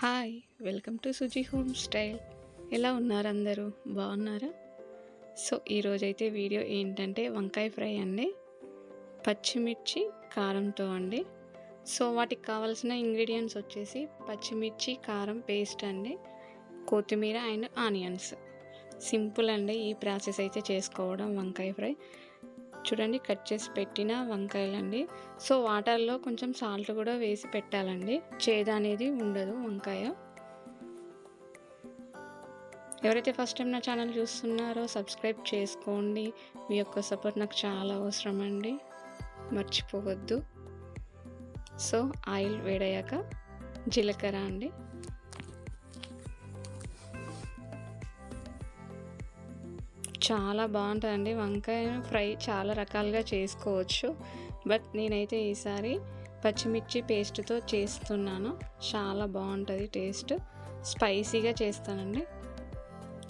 Hi welcome to Suji home style. ఎలా ఉన్నారు అందరూ? బాగున్నారా? సో ఈరోజైతే వీడియో ఏంటంటే వంకాయ ఫ్రై అండి. పచ్చిమిర్చి కారంతో అండి. సో వాటికి కావాల్సిన ఇంగ్రీడియంట్స్ వచ్చేసి పచ్చిమిర్చి కారం పేస్ట్ అండి. కొత్తిమీర అండ్ ఆనియన్స్. సింపుల్ అండి ఈ ప్రాసెస్ అయితే చేసుకోవడం వంకాయ ఫ్రై. చూడండి కట్ చేసి పెట్టిన వంకాయలండి. సో వాటర్లో కొంచెం సాల్ట్ కూడా వేసి పెట్టాలండి. చేదు అనేది ఉండదు వంకాయ. ఎవరైతే ఫస్ట్ టైం నా ఛానల్ చూస్తున్నారో సబ్స్క్రైబ్ చేసుకోండి. మీ యొక్క సపోర్ట్ నాకు చాలా అవసరం అండి మర్చిపోవద్దు. సో ఆయిల్ వేడయ్యాక జీలకర్ర అండి. చాలా బాగుంటుందండి వంకాయను ఫ్రై చాలా రకాలుగా చేసుకోవచ్చు. బట్ నేనైతే ఈసారి పచ్చిమిర్చి పేస్ట్తో చేస్తున్నాను. చాలా బాగుంటుంది టేస్ట్. స్పైసీగా చేస్తానండి.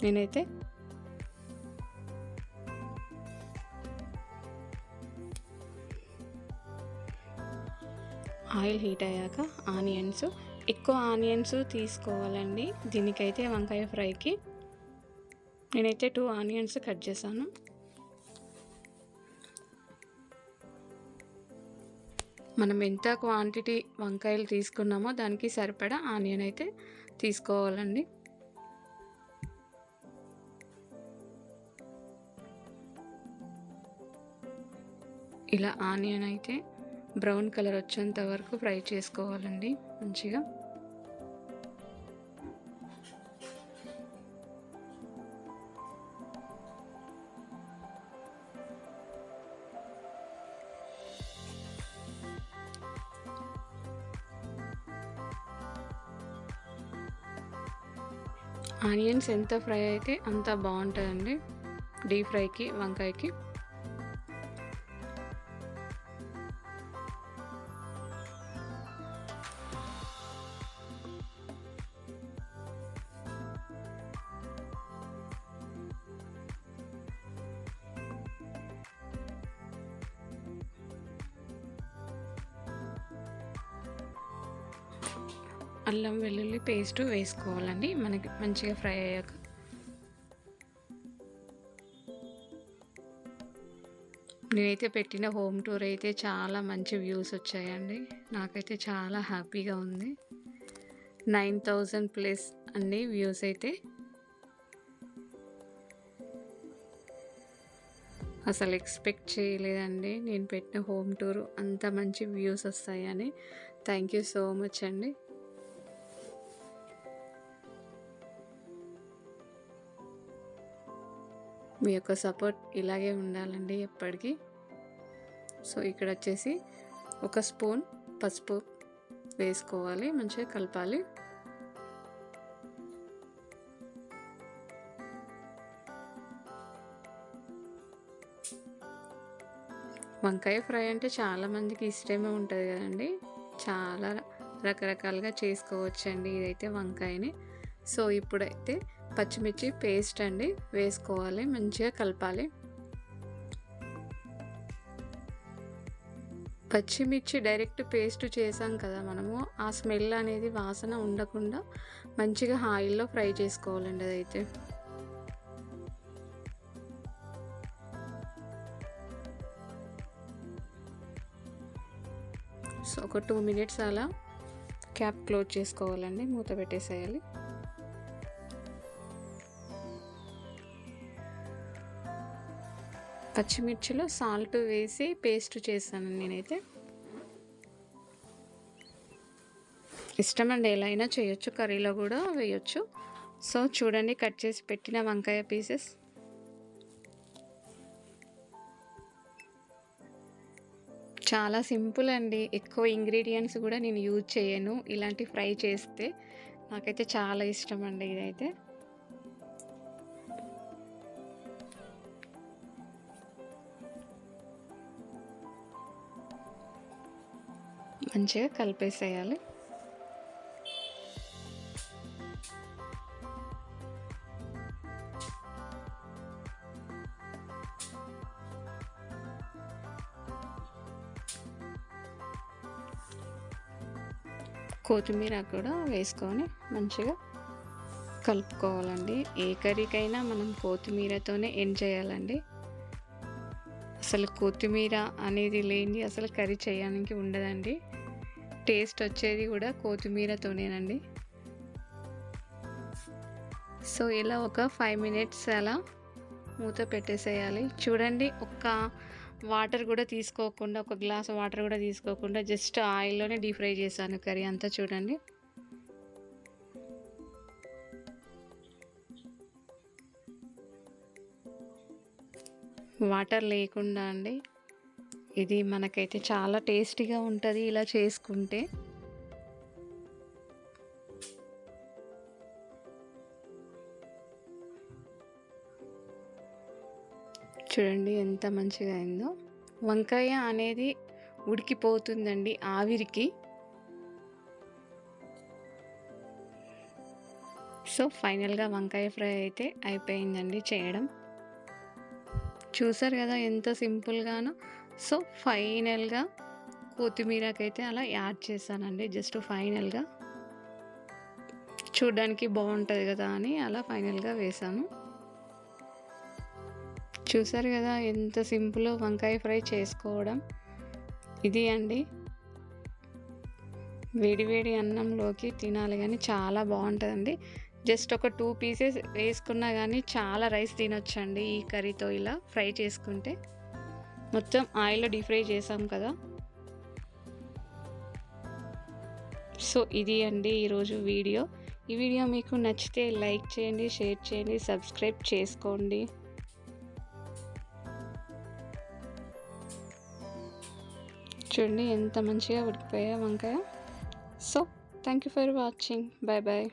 నేనైతే ఆయిల్ హీట్ అయ్యాక ఆనియన్స్. ఎక్కువ ఆనియన్స్ తీసుకోవాలండి. దీనికైతే వంకాయ ఫ్రైకి నేనైతే టూ ఆనియన్స్ కట్ చేశాను. మనం ఎంత క్వాంటిటీ వంకాయలు తీసుకున్నామో దానికి సరిపడా ఆనియన్ అయితే తీసుకోవాలండి. ఇలా ఆనియన్ అయితే బ్రౌన్ కలర్ వచ్చేంత వరకు ఫ్రై చేసుకోవాలండి మంచిగా. ఆనియన్స్ ఎంత ఫ్రై అయితే అంత బాగుంటుందండి. డీప్ ఫ్రైకి వంకాయకి. అల్లం వెల్లుల్లి పేస్ట్ వేసుకోవాలండి. మనకి మంచిగా ఫ్రై అయ్యాక. నేనైతే పెట్టిన హోమ్ టూర్ అయితే చాలా మంచి వ్యూస్ వచ్చాయండి. నాకైతే చాలా హ్యాపీగా ఉంది. నైన్ థౌజండ్ ప్లస్ అన్ని వ్యూస్ అయితే. అసలు ఎక్స్పెక్ట్ చేయలేదండి. నేను పెట్టిన హోమ్ టూర్ అంత మంచి వ్యూస్ వస్తాయని. థ్యాంక్ యూ సో మచ్ అండి. మీ యొక్క సపోర్ట్ ఇలాగే ఉండాలండి ఎప్పటికీ. సో ఇక్కడ వచ్చేసి ఒక స్పూన్ పసుపు వేసుకోవాలి మంచిగా కలపాలి. వంకాయ ఫ్రై అంటే చాలామందికి ఇష్టమే ఉంటుంది కదండి. చాలా రకరకాలుగా చేసుకోవచ్చండి ఇదైతే వంకాయని. సో ఇప్పుడైతే పచ్చిమిర్చి పేస్ట్ అండి వేసుకోవాలి మంచిగా కలపాలి. పచ్చిమిర్చి డైరెక్ట్ పేస్ట్ చేసాం కదా మనము ఆ స్మెల్ అనేది వాసన ఉండకుండా మంచిగా ఆయిల్లో ఫ్రై చేసుకోవాలండి అదైతే. సో ఒక టూ మినిట్స్ అలా క్యాప్ క్లోజ్ చేసుకోవాలండి మూత పెట్టేసేయాలి. పచ్చిమిర్చిలో సాల్ట్ వేసి పేస్ట్ చేశాను నేనైతే. ఇష్టమండి ఎలా అయినా చేయొచ్చు కర్రీలో కూడా వేయొచ్చు. సో చూడండి కట్ చేసి పెట్టిన వంకాయ పీసెస్. చాలా సింపుల్ అండి. ఎక్కువ ఇంగ్రీడియంట్స్ కూడా నేను యూజ్ చేయను. ఇలాంటి ఫ్రై చేస్తే నాకైతే చాలా ఇష్టం అండి ఇదైతే. మంచిగా కలిపేసేయాలి. కొత్తిమీర కూడా వేసుకొని మంచిగా కలుపుకోవాలండి. ఏ కర్రీకైనా మనం కొత్తిమీరతోనే ఎండ్ చేయాలండి? అసలు కొత్తిమీర అనేది లేనిది అసలు కర్రీ చేయడానికి ఉండదండి. టేస్ట్ వచ్చేది కూడా కొత్తిమీరతోనేనండి. సో ఇలా ఒక ఫైవ్ మినిట్స్ అలా మూత పెట్టేసేయాలి. చూడండి ఒక్క వాటర్ కూడా తీసుకోకుండా ఒక గ్లాస్ వాటర్ కూడా తీసుకోకుండా జస్ట్ ఆయిల్లోనే డీప్ ఫ్రై చేశాను కర్రీ అంతా చూడండి. వాటర్ లేకుండా అండి. ఇది మనకైతే చాలా టేస్టీగా ఉంటుంది ఇలా చేసుకుంటే. చూడండి ఎంత మంచిగా అయిందో. వంకాయ అనేది ఉడికిపోతుందండి ఆవిరికి. సో ఫైనల్గా వంకాయ ఫ్రై అయితే అయిపోయిందండి చేయడం. చూసారు కదా ఎంత సింపుల్గానో. సో ఫైనల్గా కొత్తిమీరకైతే అలా యాడ్ చేశానండి. జస్ట్ ఫైనల్గా. చూడ్డానికి బాగుంటుంది కదా అని అలా ఫైనల్గా వేసాను. చూసారు కదా ఎంత సింపుల్ వంకాయ ఫ్రై చేసుకోవడం. ఇది అండి. వేడి వేడి అన్నంలోకి తినాలి కానీ చాలా బాగుంటుందండి. జస్ట్ ఒక టూ పీసెస్ వేసుకున్నా కానీ చాలా రైస్ తినొచ్చండి ఈ కర్రీతో ఇలా ఫ్రై చేసుకుంటే. మొత్తం ఆయిల్లో డీప్ ఫ్రై చేసాం కదా. సో ఇది అండి ఈరోజు వీడియో. ఈ వీడియో మీకు నచ్చితే లైక్ చేయండి షేర్ చేయండి సబ్స్క్రైబ్ చేసుకోండి. చూడండి ఎంత మంచిగా ఉడికిపోయా వంకాయ. So thank you for watching bye bye